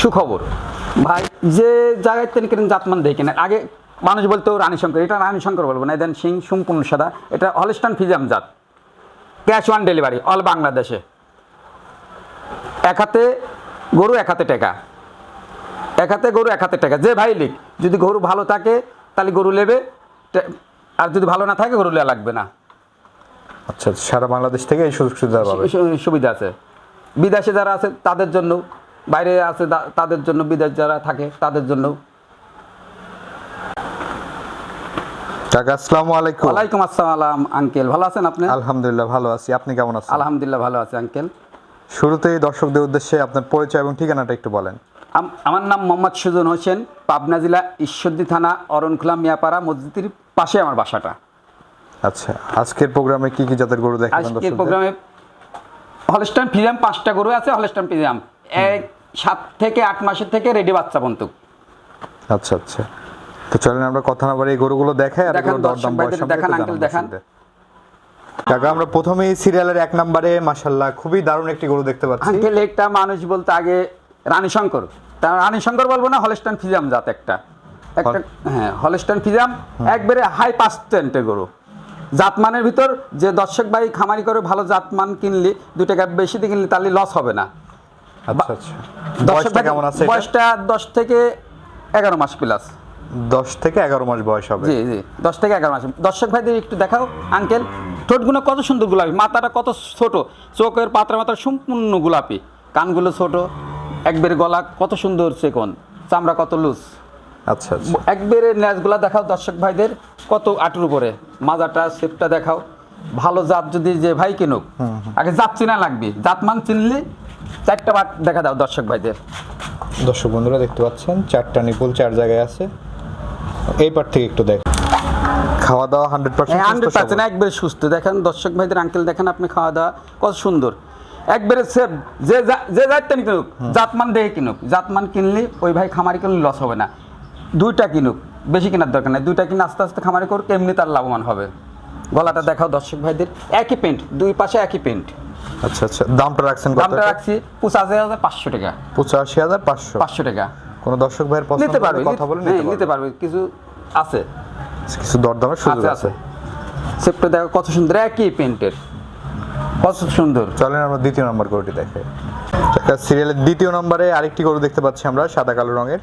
সুখবর। ভাই যে জায়গায় তিনি কিনেন জাতমান দিয়ে কিনেন। আগে মানুষ বলতো রানী শঙ্কর এটা রানী শঙ্কর বলব না দেন সিং সম্পূর্ণ সাদা। এটা হলিস্টান ফিজাম জাত। ক্যাশ অন ডেলিভারি অল বাংলাদেশে। এক হাতে গরু এক হাতে টাকা। এক হাতে গরু এক হাতে টাকা। যে ভাই লিখ যদি গরু ভালো থাকে তাহলে গরু নেবে। আর যদি ভালো না থাকে গরু নেওয়া লাগবে না। আচ্ছা সারা বাংলাদেশ থেকে এই সুযোগ সুবিধা সুবিধা আছে। বিদেশে যারা আছে তাদের জন্য বাইরে আছে তাদের জন্য বিদেশ যারা থাকে তাদের জন্য। কাকা আসসালামু আলাইকুম। ওয়ালাইকুম আসসালাম আঙ্কেল। ভালো আছেন আপনি? আলহামদুলিল্লাহ ভালো আছি। আপনি কেমন আছেন? আলহামদুলিল্লাহ ভালো আছে আঙ্কেল। শুরুতেই দর্শকদের উদ্দেশ্যে আপনার পরিচয় এবং ঠিকানাটা একটু বলেন। আমার নাম মোহাম্মদ সুজন হোসেন পাবনা জেলা ঈশ্বরদী থানা অরণখোলা মিয়াপাড়া মসজিদের পাশে আমার বাসাটা। আচ্ছা আজকের প্রোগ্রামে কি কি জাতের গরু দেখাবেন আজকের? প্রোগ্রামে হলস্টান ফিজাম পাঁচটা গরু আছে হলস্টান ফিজাম এক সাত থেকে আট মাসের থেকে রেডি বাচ্চা পর্যন্ত। আচ্ছা আচ্ছা। তো চলেন আমরা কথা না বলে এই গরুগুলো দেখাই আর দরদাম বয়স দেখান, আঙ্কেল দেখান। কাকা আমরা প্রথমেই সিরিয়ালের এক নম্বরে মাশাল্লাহ খুবই দারুণ একটি গরু দেখতে পাচ্ছি। আঙ্কেল একটা মানুষ বলতে আগে রানী শঙ্কর। তা রানী শঙ্কর বলব না হলস্টান ফিজাম জাত একটা। একটা হ্যাঁ হলস্টান ফিজাম একবারে হাই পার্সেন্টের গরু। জাতমানের ভিতর যে দর্শক ভাই খামারি করে ভালো জাতমান কিনলি দু টাকা বেশি দিয়ে কিনলি তাহলে লস হবে না। আচ্ছা আচ্ছা। বয়সটা কেমন আছে বয়সটা দশ থেকে এগারো মাস প্লাস দশ থেকে এগারো মাস বয়স হবে। জি জি দশ থেকে এগারো মাস। দর্শক ভাইদের একটু দেখাও আঙ্কেল ঠোঁটগুলো কত সুন্দর গোলাপি মাথাটা কত ছোট চোখের পাত্রা মাথা সম্পূর্ণ গোলাপি। কানগুলো ছোট একবারে গলা কত সুন্দর চেকন চামড়া কত লুজ আচ্ছা আচ্ছা। একবারে ন্যাচগুলা দেখাও দর্শক ভাইদের কত আটুর উপরে। মাজাটা শেপটা দেখাও। ভালো জাত যদি যে ভাই কিনুক আগে জাত চিনা লাগবে। জাত মান চিনলে চারটা বাট দেখা দাও দর্শক ভাইদের। দর্শক বন্ধুরা দেখতে পাচ্ছেন চারটা নিপুল চার জায়গায় আছে। এই পার থেকে একটু দেখ। খাওয়া দাওয়া হান্ড্রেড পার্সেন্ট হান্ড্রেড পার্সেন্ট একবারে সুস্থ। দেখেন দর্শক ভাইদের আঙ্কেল দেখেন আপনি খাওয়া দাওয়া কত সুন্দর। একবারে সেফ যে যা- যে জাতটা কিনুক জাতমান দেখে কিনুক। জাতমান কিনলে ওই ভাই খামারি কিনলে লস হবে না। দুইটা কিনুক বেশি কেনার দরকার নেই। দুইটা কিনে আস্তে আস্তে খামারি করুক এমনি তার লাভবান হবে। গলাটা দেখাও দর্শক ভাইদের। একই পেন্ট দুই পাশে একই পেন্ট আচ্ছা আচ্ছা। দামটা রাখছেন কত? দামটা রাখছি পঁচাশি হাজার পাঁচশো টাকা। পঁচাশি হাজার পাঁচশো? পাঁচশো টাকা। কোনো দর্শক ভাইয়ের পছন্দ নিতে পারবে কথা বলে নিতে পারবে। কিছু আছে। কিছু দরদামের সুযোগ আছে সেপটা দেখো কত সুন্দর একই পেন্টের কত সুন্দর। চলেন আমরা দ্বিতীয় নম্বর গরুটি দেখে সিরিয়ালের দ্বিতীয় নম্বরে আরেকটি গরু দেখতে পাচ্ছি আমরা সাদা কালো রঙের।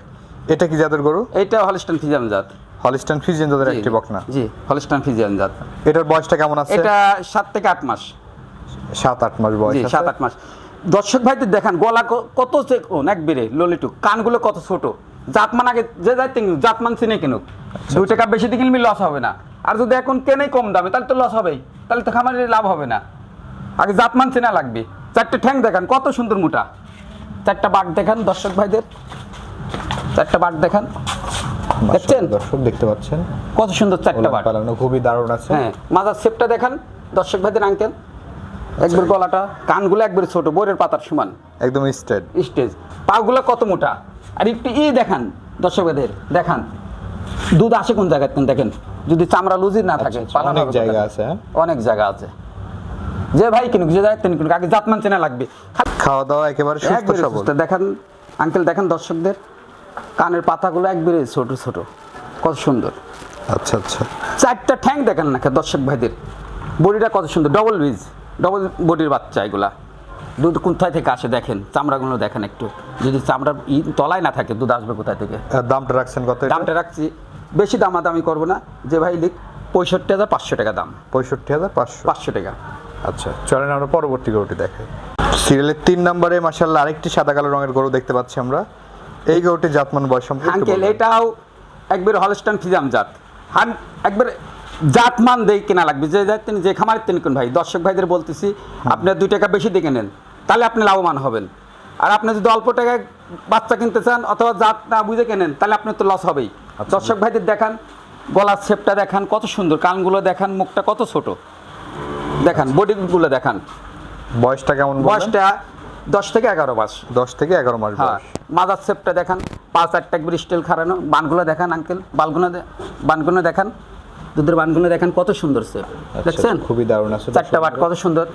এটা কি জাতের গরু? এইটা হলিস্টান ফিজাম জাত। হলিস্টান ফ্রিজেন জাতের একটি বকনা। জি হলিস্টান ফিজিয়ান জাত। এটার বয়সটা কেমন আছে? এটা সাত থেকে আট মাস। সাত আট মাস বয়স সাত আট মাস। দর্শক ভাইদের দেখান গলা কত এক বেড়ে ললিটু কানগুলো কত ছোট। জাতমান আগে যে যাই জাতমান চিনে কিনুক। আচ্ছা, দুই টাকা বেশি দিয়ে কিনবি লস হবে না। আর যদি এখন কেনেই কম দামে তাহলে তো লস হবেই। তাহলে তো খামারের লাভ হবে না। আগে জাতমান চেনা লাগবে। চারটে ঠ্যাং দেখান কত সুন্দর মোটা। চারটা বাঘ দেখান দর্শক ভাইদের। চারটা বাঘ দেখান। দেখছেন? দর্শক দেখতে পাচ্ছেন। কত সুন্দর চারটা বাঘ। খুবই দারুণ আছে। হ্যাঁ মাজার শেপটা দেখান দর্শক ভাইদের আঙ্কেল একবার গলাটা কানগুলো একবার ছোট বোরের পাতার সমান। একদম স্ট্রেট স্টেজ। পাগুলো কত মোটা? আর একটু ই দেখান দর্শক ভাইদের দেখান। দুধ আসে কোন জায়গায় দেখেন যদি চামড়া লুজি না থাকে আচ্ছা, অনেক জায়গা আছে, হ্যাঁ? অনেক জায়গা আছে। যে ভাই কিনুক যে জায়গায় কিনুক আগে জাতমান চেনা লাগবে। খাওয়া দাওয়া একেবারে সুস্থ সবল। দেখান আঙ্কেল দেখান দর্শকদের। কানের পাতাগুলো একবারে ছোট ছোট। কত সুন্দর। আচ্ছা আচ্ছা। চারটা ঠ্যাং দেখেন না দর্শক ভাইদের। বডিটা কত সুন্দর ডবল বীজ ডবল বডির বাচ্চা এগুলা। দুধ কোথায় থেকে আসে দেখেন চামড়াগুলো দেখেন একটু। যদি চামড়া তলায় না থাকে দুধ আসবে কোথায় থেকে? দামটা রাখছেন কত দামটা রাখছি বেশি দামাদামি করব না। যে ভাই লিখ পঁয়ষট্টি হাজার পাঁচশো টাকা দাম। পঁয়ষট্টি হাজার পাঁচশো। পাঁচশো টাকা। আচ্ছা চলেন আমরা পরবর্তী গরুটি দেখাই সিরিয়ালের তিন নম্বরে মাসাল্লাহ আরেকটি সাদা কালো রঙের গরু দেখতে পাচ্ছি আমরা। এই গরুটি জাতমান বয়স সম্পর্কে আঙ্কেল এটাও একবার হলস্টান ফিজাম জাত। হান একবার জাতমান দিয়ে কেনা লাগবে যে জাত তিনি যে খামারের তিনি কোন ভাই। দর্শক ভাইদের বলতেছি আপনি দুই টাকা বেশি দিয়ে কেনেন তাহলে আপনি লাভবান হবেন। আর আপনি যদি অল্প টাকায় বাচ্চা কিনতে চান অথবা জাত না বুঝে কেনেন তাহলে আপনি তো লস হবেই। আচ্ছা। দর্শক ভাইদের দেখান গলার শেপটা দেখান কত সুন্দর কানগুলো দেখান মুখটা কত ছোট। দেখান বডিগুলো দেখান। বয়সটা কেমন বয়সটা দশ থেকে এগারো মাস। দশ থেকে এগারো মাস হ্যাঁ মাদার শেপটা দেখান পাঁচ আটটা স্টিল খারানো বানগুলো দেখান আঙ্কেল বালগুলো দে- বানগুলো দেখান। দুধের বানগুলো দেখান কত সুন্দর শেপ। আচ্ছা, দেখছেন? খুবই দারুণ আছে চারটা বাট কত সুন্দর।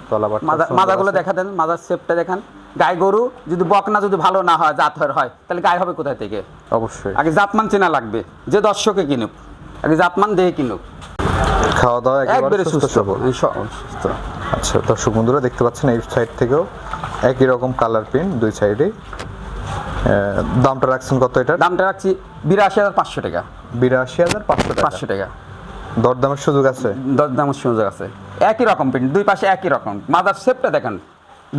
আছে। দেখা দেন মাদার শেপটা দেখান। গাই গরু যদি বকনা যদি ভালো না হয় জাতের হয় তাহলে গায়ে হবে কোথায় থেকে? অবশ্যই। আগে জাতমান চেনা লাগবে যে দর্শকে কিনুক আগে জাতমান দিয়ে কিনুক। খাওয়া দাওয়া একেবারে সুস্থ সুস্থ। আচ্ছা দর্শক বন্ধুরা দেখতে পাচ্ছেন এই সাইড থেকেও একই রকম কালার প্রিন্ট দুই সাইডে দামটা রাখছেন কত এটা? দামটা রাখছি বিরাশি হাজার পাঁচশো টাকা। বিরাশি হাজার পাঁচশো টাকা। পাঁচশো টাকা। দরদামের সুযোগ আছে? দশ দামের সুযোগ আছে। একই রকম প্রিন্ট দুই পাশে একই রকম। মাদার শেপটা দেখেন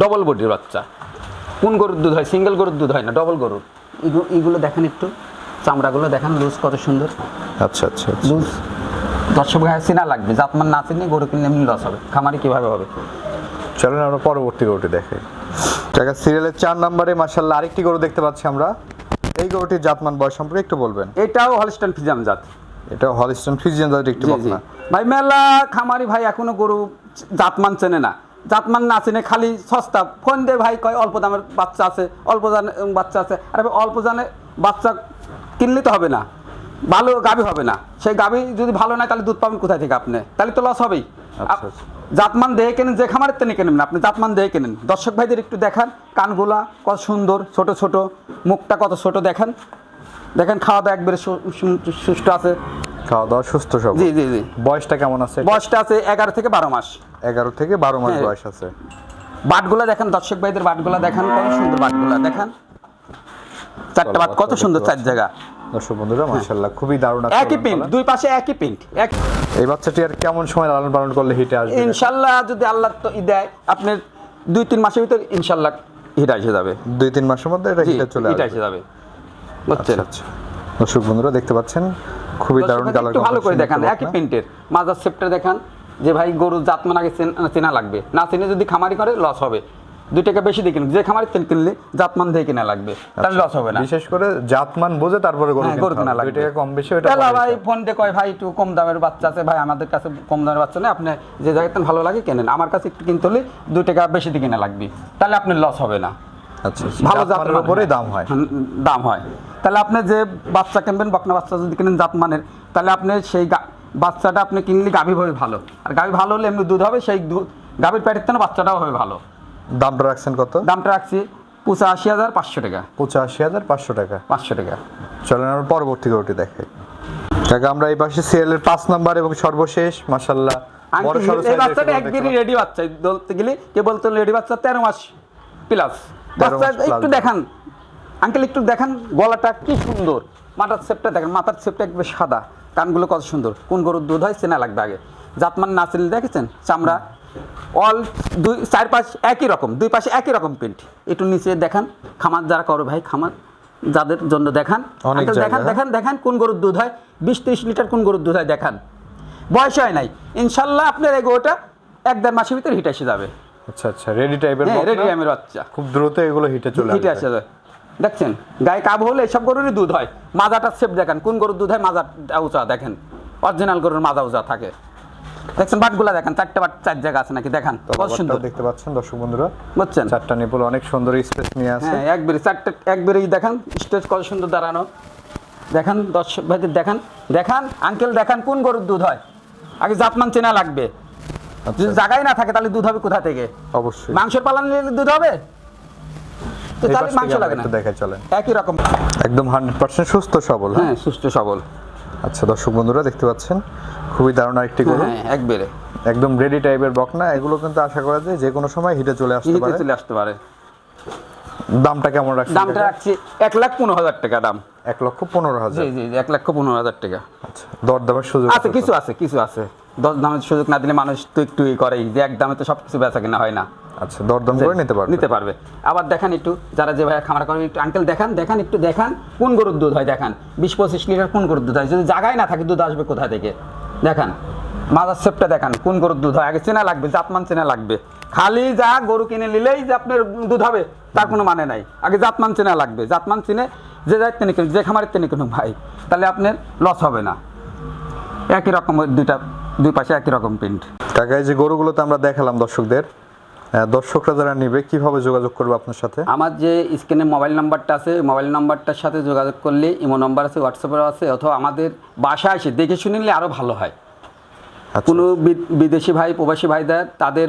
ডবল বডির বাচ্চা। কোন গরুর দুধ হয়? সিঙ্গেল গরুর দুধ হয় না ডবল গরুর? এগুলো এইগুলো দেখেন একটু। চামড়াগুলো দেখেন লুজ কত সুন্দর। আচ্ছা আচ্ছা আচ্ছা। লুজ দর্শক ভাই চেনা লাগবে জাতমান না চিনে গরু কিনলে এমনি লস হবে। খামারি কীভাবে হবে? চলেন আমরা পরবর্তী গরুটি দেখে। টাকা সিরিয়ালের চার নম্বরে মার্শাল্লাহ আরেকটি গরু দেখতে পাচ্ছি আমরা। এই গরুটির জাতমান বয়স সম্পর্কে একটু বলবেন। এটাও হলস্টান ফিজাম জাত। এটা হলিস্টন ফ্রিজিয়ান জাতের একটি। বকনা ভাই মেলা খামারি ভাই এখনও গরু জাতমান চেনে না। জাতমান না চেনে খালি সস্তা। ফোন দে ভাই কয় অল্প দামের বাচ্চা আছে অল্প দামে বাচ্চা আছে। আরে অল্প দামে বাচ্চা কিনলে তো হবে না। ভালো গাবি হবে না। সেই গাবি যদি ভালো নয় তাহলে দুধ পাবেন কোথায় থেকে আপনি? তাহলে তো লস হবেই। আচ্ছা, আচ্ছা। জাতমান দেহে কেনেন যে খামারের তেনে কেনেন না আপনি জাতমান দেহে কেনেন। দর্শক ভাইদের একটু দেখান কানগুলা কত সুন্দর ছোট ছোট মুখটা কত ছোট দেখেন। দেখেন খাওয়া দাওয়া একবারে সু- সু- আছে। খাওয়া দাওয়া সুস্থ সব জি জি জি। বয়সটা কেমন আছে? বয়সটা আছে এগারো থেকে বারো মাস। এগারো থেকে বারো মাস হ্যাঁ। বয়স আছে। বাটগুলা দেখেন দর্শক ভাইদের বাটগুলা দেখেন কত সুন্দর বাটগুলা দেখেন। চারটা বাট কত সুন্দর চার জায়গা। দর্শক বন্ধুরা মার্শাল্লাহ খুবই দারুণ একটা একই পালন। দুই পাশে একই পিন্ট এক এই বাচ্চাটি আর কেমন সময় লালন পালন করলে হিটে আসবে? ইনশাল্লাহ যদি আল্লাহ তো দেয় আপনার দুই তিন মাসের ভিতর ইনশাল্লাহ হিটা এসে যাবে। দুই তিন মাসের মধ্যে এটা হিটে চলে হিটা আসবে। এসে যাবে। বুঝছেন? আচ্ছা আচ্ছা। দর্শক বন্ধুরা দেখতে পাচ্ছেন? খুবই দারুণ কালার ভালো করে দেখান একই প্রিন্টের। মাজার সেপ্টে দেখান যে ভাই গরু জাতমান আগে চেন- লাগবে। না চেনে যদি খামারি করে লস হবে। দুই টাকা বেশি দিয়ে যে খামারি তেল কিনলে জাতমান দিয়ে কিনা লাগবে। তাহলে লস হবে না। বিশেষ করে জাতমান বুঝে তারপরে গরু হ্যাঁ, দুই লাগবে। টাকা কম বেশি ওটা তাহলে ভাই ফোন দিয়ে কয় ভাই একটু কম দামের বাচ্চা আছে। ভাই আমাদের কাছে কম দামের বাচ্চা নেই। আপনি যে জায়গাতে ভালো লাগে কেনেন। আমার কাছে একটু কিনতে হলে দুই টাকা বেশি দিয়ে কিনা লাগবে। তাহলে আপনার লস হবে না। আচ্ছা ভালো জাতমানের উপরেই দাম হয়। দাম হয়। তাহলে আপনি যে বাচ্চা কিনবেন বকনা বাচ্চা যদি কিনেন জাতমানের তাহলে আপনি সেই বাচ্চাটা আপনি কিনলে গাভী হবে ভালো। আর গাভী ভালো হলে এমনি দুধ হবে সেই দুধ গাভীর প্যাটের থেকে বাচ্চাটাও হবে ভালো। দামটা রাখছেন কত? দামটা রাখছি পঁচাশি হাজার পাঁচশো টাকা। পঁচাশি হাজার পাঁচশো টাকা। পাঁচশো টাকা। চলেন আমরা পরবর্তী গরুটি দেখাই। টাকা আমরা এই পাশে সিরিয়ালের পাঁচ নাম্বার এবং সর্বশেষ মাসাল্লাহ বড় আঙ্কেল এই বাচ্চাটা একদিনই রেডি বাচ্চা। বলতে গেলে কে বলতো রেডি বাচ্চা তেরো মাস প্লাস বাচ্চা একটু দেখান। আঙ্কেল একটু দেখেন গলাটা কি সুন্দর। মাথার শেপটা দেখেন মাথার শেপটা একবার সাদা। কানগুলো কত সুন্দর। কোন গরুর দুধ হয় চেনা লাগবে আগে। জাতমান না চিনলে দেখেছেন? চামড়া অল দুই চার পাশ একই রকম দুই পাশে একই রকম প্রিন্ট একটু নিচে দেখান খামার যারা করো ভাই খামার যাদের জন্য দেখান। দেখান। দেখান দেখান কোন গরুর দুধ হয়। বিশ ত্রিশ লিটার কোন গরুর দুধ হয় দেখান। বয়স হয় নাই। ইনশাল্লাহ আপনার এই গরুটা এক দেড় মাসের ভিতরে হিট এসে যাবে। আচ্ছা আচ্ছা রেডি টাইপের রেডি আমের বাচ্চা। খুব দ্রুত এগুলো হিটে চলে হিটে আসে যাবে দেখছেন? গায়ে কাব হলে এসব গরুরই দুধ হয়। মাজাটা শেপ দেখেন। কোন গরুর দুধ হয়? মাজাটা উঁচা দেখেন। অরিজিনাল গরুর মাজা উঁচা থাকে। দেখছেন? বাটগুলা দেখেন। চারটে বাট চার জায়গা আছে নাকি? দেখেন। কত সুন্দর। দেখতে পাচ্ছেন দর্শক বন্ধুরা? বুঝছেন? চারটা নিপুল অনেক সুন্দর স্পেস নিয়ে আছে। হ্যাঁ একবারে চারটে একবারেই দেখান। স্টেজ কত সুন্দর দাঁড়ানো। দেখান দর্শক ভাইদের দেখান। দেখান আঙ্কেল দেখান কোন গরুর দুধ হয়। আগে জাতমান চেনা লাগবে। যদি জায়গায় না থাকে তাহলে দুধ হবে কোথা থেকে? অবশ্যই। মাংসের পালন নিলে দুধ হবে? তো তাহলে মাংস লাগে না? দেখাই চলেন। একই রকম। একদম হান্ড্রেড পার্সেন্ট সুস্থ সবল হ্যাঁ? হ্যাঁ সুস্থ সবল। আচ্ছা দর্শক বন্ধুরা দেখতে পাচ্ছেন? খুবই দারুণ একটি গরু। হ্যাঁ একবারে। একদম রেডি টাইপের বকনা। এগুলো কিন্তু আশা করা যায় যে কোনো সময় হিটে চলে আসতে পারে। চলে আসতে পারে। দামটা কেমন রাখছেন দামটা রাখছি এক লাখ পনেরো হাজার টাকা দাম। এক লক্ষ পনেরো হাজার। জি জি, এক লক্ষ পনেরো হাজার টাকা। আচ্ছা দরদামের সুযোগ আছে কিছু আছে কিছু আছে। দশ দামের সুযোগ না দিলে মানুষ তো একটু করেই যে এক দামে তো সব কিছু বেচা কিনা হয় না। আচ্ছা দরদাম করে নিতে পারবে। নিতে পারবে। আবার দেখান একটু যারা যে ভাই খামার করে একটু আঙ্কেল দেখান দেখান একটু দেখান কোন গরুর দুধ হয় দেখান। বিশ পঁচিশ লিটার কোন গরুর দুধ হয়? যদি জায়গায় না থাকে দুধ আসবে কোথা থেকে? দেখান। মাদার সেপটা দেখান কোন গরুর দুধ হয়? আগে চেনা লাগবে জাতমান চেনা লাগবে। খালি যা গরু কিনে নিলেই যে আপনার দুধ হবে তার কোনো মানে নাই। আগে জাতমান চেনা লাগবে। জাতমান চিনে যে যাই তিনি কিনুক যে খামারের তিনি কিনুক ভাই তাহলে আপনার লস হবে না। একই রকম দুইটা দুই পাশে একই রকম প্রিন্ট টাকায় যে গরুগুলোতে আমরা দেখালাম দর্শকদের দর্শকরা যারা নিবে কীভাবে যোগাযোগ করবে আপনার সাথে? আমার যে স্ক্রিনে মোবাইল নাম্বারটা আছে মোবাইল নাম্বারটার সাথে যোগাযোগ করলে ইমো নাম্বার আছে হোয়াটসঅ্যাপের আছে অথবা আমাদের বাসায় এসে দেখে শুনে নিলে আরও ভালো হয়। আচ্ছা। কোনো বিদেশি ভাই প্রবাসী ভাইদের তাদের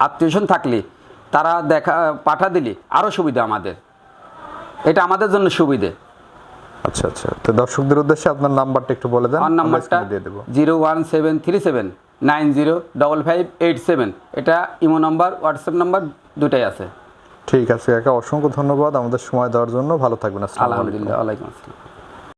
আত্মীয়স্বজন থাকলে তারা দেখা পাঠা দিলে আরও সুবিধা আমাদের। এটা আমাদের জন্য সুবিধে। আচ্ছা আচ্ছা। তো দর্শকদের উদ্দেশ্যে আপনার নাম্বারটা একটু বলে দেন। আমার আমরা নাম্বারটা দিয়ে দেবো। Zero one seven three seven nine zero double five eight seven. এটা ইমো নাম্বার হোয়াটসঅ্যাপ নাম্বার দুটাই আছে। ঠিক আছে একা অসংখ্য ধন্যবাদ আমাদের সময় দেওয়ার জন্য। ভালো থাকবেন আসসালামু আলাইকুম। আলহামদুলিল্লাহ ওয়ালাইকুম আসসালাম।